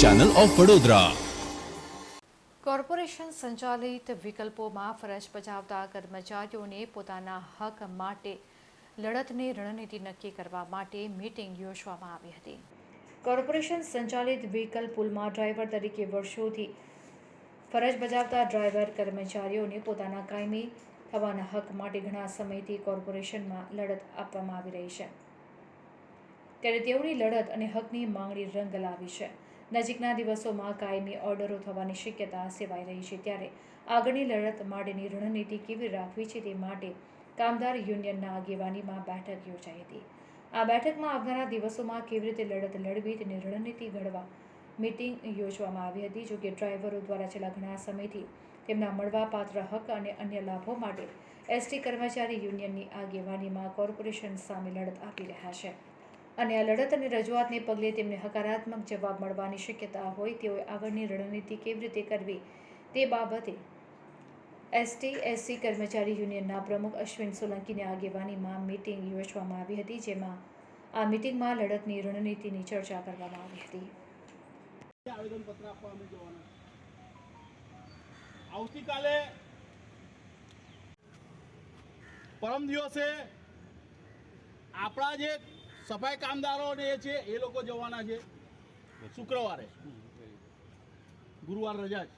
Channel of Vadodara corporation સંચાલિત વિકલ્પોમાં ફરજ બજાવતા કર્મચારીઓને પોતાના હક માટે લડતની રણનીતિ નક્કી કરવા માટે મીટિંગ યોજવામાં આવી હતી. કોર્પોરેશન સંચાલિત વ્હીકલ પુલમાં ડ્રાઈવર તરીકે વર્ષોથી ફરજ બજાવતા ડ્રાઈવર કર્મચારીઓને પોતાના કાયમી થવાના હક માટે ઘણા સમયથી કોર્પોરેશનમાં લડત આપવામાં આવી રહી છે. ત્યારે તેઓની લડત અને હકની માંગણી રંગ લાવી છે. નજીકના દિવસોમાં કાયમી ઓર્ડરો થવાની શક્યતા સેવાઈ રહી છે ત્યારે આગળની લડત માટેની રણનીતિ કેવી રાખવી છે તે માટે કામદાર યુનિયનના આગેવાનીમાં બેઠક યોજાઈ હતી. આ બેઠકમાં આવનારા દિવસોમાં કેવી રીતે લડત લડવી તેની રણનીતિ ઘડવા મીટિંગ યોજવામાં આવી હતી. જોકે ડ્રાઈવરો દ્વારા છેલ્લા ઘણા સમયથી તેમના મળવાપાત્ર હક અને અન્ય લાભો માટે એસટી કર્મચારી યુનિયનની આગેવાનીમાં કોર્પોરેશન સામે લડત આપી રહ્યા છે. અને આ લડત અને રજૂઆતને પગલે તેમને હકારાત્મક જવાબ મળવાની શક્યતા હોય તેઓએ આગળની રણનીતિ કેવી રીતે કરવી તે બાબતે એસટી એસસી કર્મચારી યુનિયનના પ્રમુખ અશ્વિન સોલંકીની આગેવાનીમાં મિટિંગ યોજવામાં આવી હતી, જેમાં આ મિટિંગમાં લડતની રણનીતિની ચર્ચા કરવામાં આવી હતી. આવતીકાલે પરમ દિવસે આપણા જે સફાઈ કામદારો ને એ છે, એ લોકો જવાના છે. શુક્રવારે. ગુરુવાર રજા છે.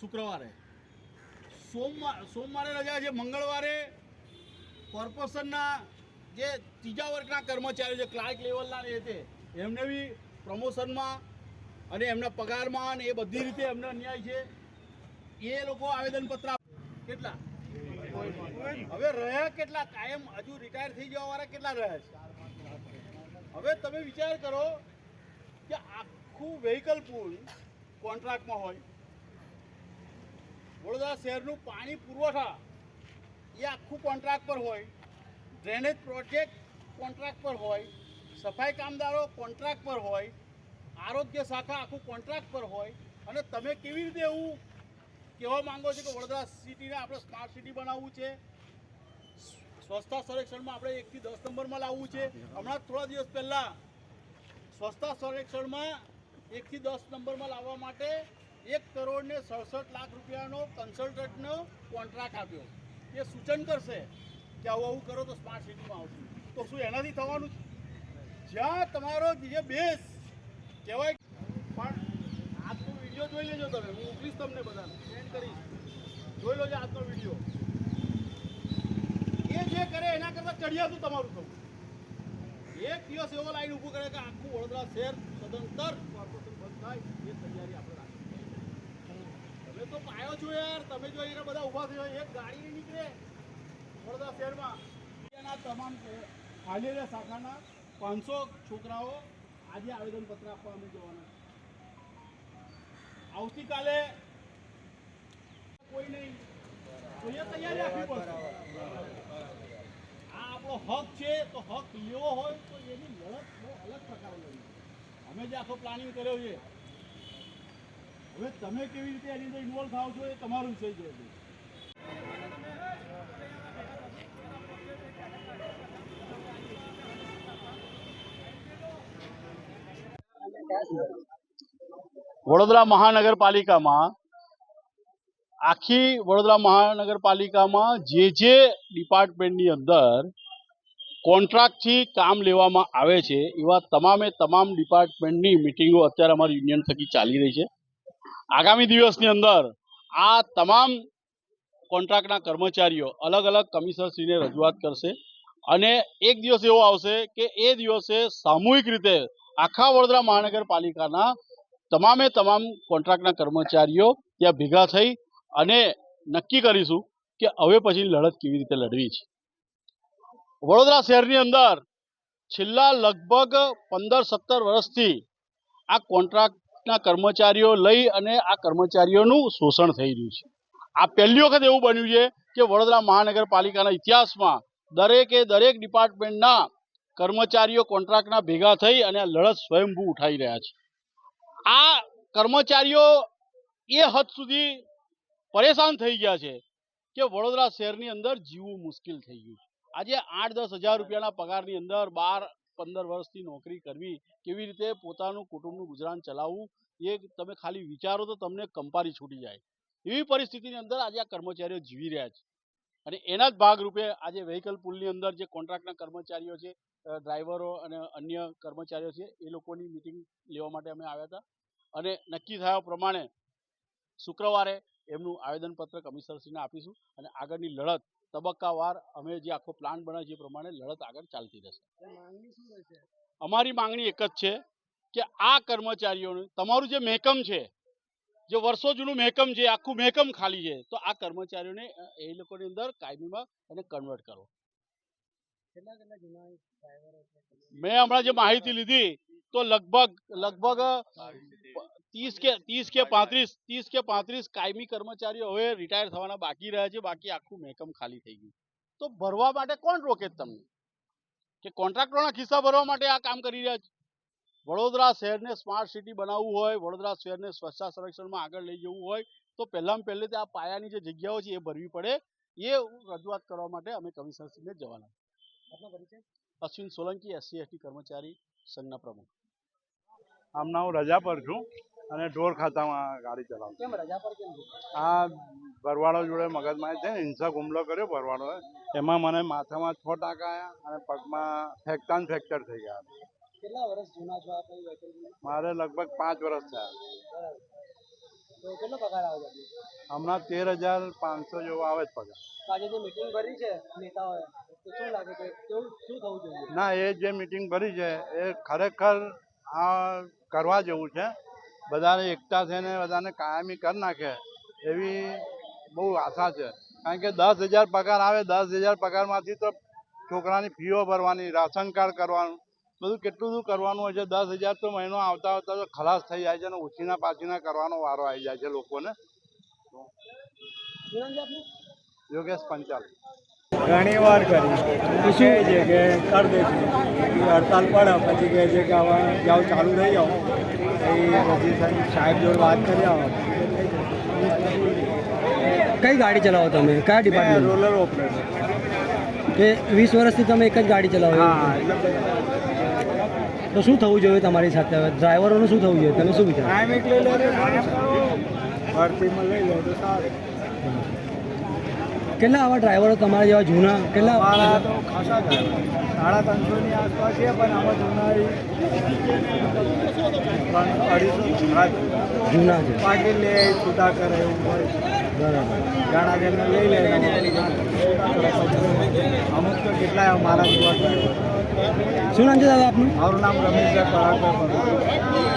શુક્રવારે. સોમવાર, સોમવારે રજા છે, મંગળવારે કોર્પોરેશનના જે ત્રીજા વર્ગના કર્મચારીઓ છે, ક્લાર્ક લેવલના એ તે એમને બી પ્રમોશનમાં અને એમના પગારમાં અને એ બધી રીતે એમને અન્યાય છે. એ લોકો આવેદનપત્ર કેટલા? હવે રહ્યા કેટલા? કાયમ હજુ રિટાયર થઈ જવા વાળા કેટલા રહ્યા છે? હવે તમે વિચાર કરો કે આખું વેહિકલ પુલ કોન્ટ્રાક્ટમાં હોય, વડોદરા શહેરનું પાણી પુરવઠા એ આખું કોન્ટ્રાક્ટ પર હોય ડ્રેનેજ પ્રોજેક્ટ કોન્ટ્રાક્ટ પર હોય, સફાઈ કામદારો કોન્ટ્રાક્ટ પર હોય, આરોગ્ય શાખા આખું કોન્ટ્રાક્ટ પર હોય, અને તમે કેવી રીતે એવું કહેવા માંગો છો કે વડોદરા સિટીને આપણે સ્માર્ટ સિટી બનાવવું છે? સ્વચ્છતા સર્વેક્ષણમાં આપણે એકથી દસ નંબરમાં લાવવું છે. હમણાં થોડા દિવસ પહેલાં સ્વચ્છતા સર્વેક્ષણમાં એકથી દસ નંબરમાં લાવવા માટે એક કરોડ ને સડસઠ લાખ રૂપિયાનો કન્સલ્ટન્ટનો કોન્ટ્રાક્ટ આપ્યો. એ સૂચન કરશે કે આવું આવું કરો તો સ્માર્ટ સિટીમાં આવશે. તો શું એનાથી થવાનું છે? જ્યાં તમારો જે બેસ કહેવાય. પણ આજનો વીડિયો જોઈ લેજો તમે. હું મોકલીશ તમને બધાને. સેન્ડ કરીશ. જોઈ લો આજનો વીડિયો. એ જે કરે એના કરતાં ચડિયાતું તમારું થવું? એક દિવસ એવો લાઈન ઊભું કરે કે આખું વડોદરા શહેર સદંતર કોર્પોરેશન બંધ થાય એ તૈયારી આપણે રાખી તમે તો પાયો છો યાર, તમે જો અહીંયા બધા ઊભા થયો, એક ગાડી નીકળે વડોદરા શહેરમાં. એના તમામ રહ્યા શાખાના પાંચસો છોકરાઓ આજે આવેદનપત્ર આપવા અમે જવાના આવતીકાલે કોઈ નહીં. તો એ તૈયારી રાખવી પડશે. આ આપણો હક છે, તો હક લેવો હોય તો એની લડત બહુ અલગ પ્રકારે અમે જે આખો પ્લાનિંગ કર્યો છે, હવે તમે કેવી રીતે એની અંદર ઇન્વોલ્વ થાવ છો એ તમારો વિષય છે. વડોદરા મહાનગરપાલિકામાં આખી વડોદરા મહાનગરપાલિકામાં જે જે ડિપાર્ટમેન્ટની અંદર કોન્ટ્રાક્ટથી કામ લેવામાં આવે છે, એવા તમામે તમામ ડિપાર્ટમેન્ટની મિટિંગો અત્યારે અમારી યુનિયન થકી ચાલી રહી છે. આગામી દિવસની અંદર આ તમામ કોન્ટ્રાક્ટના કર્મચારીઓ અલગ અલગ કમિશનરશ્રીને રજૂઆત કરશે અને એક દિવસ એવો આવશે કે એ દિવસે સામૂહિક રીતે આખા વડોદરા મહાનગરપાલિકાના તમામે તમામ કોન્ટ્રાક્ટના કર્મચારીઓ ત્યાં ભેગા થઈ અને નક્કી કરીશું કે હવે પછી લડત કેવી રીતે લડવી છે. વડોદરા શહેરની અંદર છેલ્લા લગભગ પંદર સત્તર વર્ષથી આ કોન્ટ્રાક્ટના કર્મચારીઓ લઈ અને આ કર્મચારીઓનું શોષણ થઈ રહ્યું છે. આ પહેલી વખત એવું બન્યું છે કે વડોદરા મહાનગરપાલિકાના ઇતિહાસમાં દરેકે દરેક ડિપાર્ટમેન્ટના કર્મચારીઓ કોન્ટ્રાક્ટના ભેગા થઈ અને આ લડત સ્વયંભૂ ઉઠાવી રહ્યા છે. આ કર્મચારીઓ એ હદ સુધી પરેશાન થઈ ગયા છે કે વડોદરા શહેરની અંદર જીવવું મુશ્કેલ થઈ ગયું આજે આઠ દસ હજાર રૂપિયાના પગારની અંદર બાર પંદર વર્ષથી નોકરી કરવી, કેવી રીતે પોતાનું કુટુંબનું ગુજરાન ચલાવવું, એ તમે ખાલી વિચારો તો તમને કંપારી છૂટી જાય. એવી પરિસ્થિતિની અંદર આજે આ કર્મચારીઓ જીવી રહ્યા છે. અને એના જ ભાગરૂપે આજે વ્હીકલ પુલની અંદર જે કોન્ટ્રાક્ટના કર્મચારીઓ છે ડ્રાઈવરો અને અન્ય કર્મચારીઓ છે, એ લોકોની મિટિંગ લેવા માટે અમે આવ્યા હતા. અને નક્કી થયા પ્રમાણે શુક્રવારે એમનું આવેદનપત્ર કમિશનરશ્રીને આપીશું અને આગળની લડત તબક્કાવાર અમે જે આખો પ્લાન બનાવ્યો છે એ પ્રમાણે લડત આગળ ચાલતી રહેશે. અમારી માંગણી એક જ છે કે આ કર્મચારીઓને તમારું જે મહેકમ છે જે વર્ષો જૂનું મહેકમ છે આખું મહેકમ ખાલી છે તો આ કર્મચારીઓને એ લોકોની અંદર કાયમીમાં એને કન્વર્ટ કરો. મેં હમણાં જે માહિતી લીધી તો લગભગ લગભગ ત્રીસ કે ત્રીસ કે પાંત્રીસ ત્રીસ કે પાંત્રીસ કાયમી કર્મચારીઓ હવે રિટાયર થવાના બાકી રહ્યા છે બાકી આખું મહેકમ ખાલી થઈ ગયું તો ભરવા માટે કોણ રોકે તમને? કે કોન્ટ્રાક્ટરોના ખિસ્સા ભરવા માટે આ કામ કરી રહ્યા છે? વડોદરા શહેરને સ્માર્ટ સિટી બનાવવું હોય, વડોદરા શહેરને સ્વચ્છતા સંરક્ષણમાં આગળ લઈ જવું હોય, તો પહેલામાં પહેલે આ પાયાની જે જગ્યાઓ છે એ ભરવી પડે. એ રજૂઆત કરવા માટે અમે કમિશનરશ્રીને જવાના અશ્વિન સોલંકી એસસી એસટી કર્મચારી, સંઘના પ્રમુખ. આમના હું રજા પર છું. અને ઢોર ખાતામાં ગાડી ચલાવું કેમ રજા પર કેમ છો? આ ભરવાડો જોડે મગજમાં છે ને હિંસક હુમલો કર્યો ભરવાડોએ એમાં મને માથામાં છ ટાંકા આવ્યા અને પગમાં ફેક્ટાન ફ્રેક્ચર થઈ ગયા. કેટલા વર્ષ જૂના છો આપ મારે લગભગ પાંચ વર્ષ થયા. કેટલો પગાર આવે છે? હમણાં તેર હજાર પાંચસો જેવો આવે જ પગાર. આજે જે મીટિંગ ભરી છે નેતાઓએ તો શું લાગે કે કેવું શું થવું જોઈએ? ના એ જે મિટિંગ ભરી છે એ ખરેખર આ કરવા જેવું છે. બધાને એકતા થઈને બધાને કાયમી કરી નાખે, એવી બહુ આશા છે. કારણ કે દસ હજાર પગાર આવે, દસ હજાર પગારમાંથી તો છોકરાની ફીઓ ભરવાની, રાશન કાર્ડ કરવાનું, બધું કેટલું બધું કરવાનું હોય છે. દસ હજાર તો મહિનો આવતા આવતા તો ખલાસ થઈ જાય છે અને ઉછીના પાછીના કરવાનો વારો આવી જાય છે લોકોને. યોગેશ પંચાલ. ઘણી વાર કરી. શું છે કે કરી દઈશું પછી હડતાલ પડે પછી કહે છે કે હવે જાઓ ચાલુ થઈ જાઓ. પછી પછી સાહેબ જોડે વાત કરી આવો. કઈ ગાડી ચલાવો તમે? કયા ડિપાર્ટમેન્ટ રોલર ઓપરેટર કે વીસ વર્ષથી તમે એક જ ગાડી ચલાવો? હા તો શું થવું જોઈએ તમારી સાથે? હવે ડ્રાઈવરોનું શું થવું જોઈએ? તમે શું વિચારો? ભરતીમાં લઈ લે તો સારું. કેટલા આવા ડ્રાઈવરો તમારા જેવા જૂના? કેટલા મારા તો ખાસા સાડા ત્રણસોની આસપાસ છે પણ આવા જૂના અઢીસો જૂના છે. પાટી લે છૂટા કરે એવું હોય. બરાબર ઘણા જણને લઈ લે અમુક તો કેટલાય મારા. શું નામ છે દાદા આપનું? મારું નામ રમેશભાઈ પરમાર.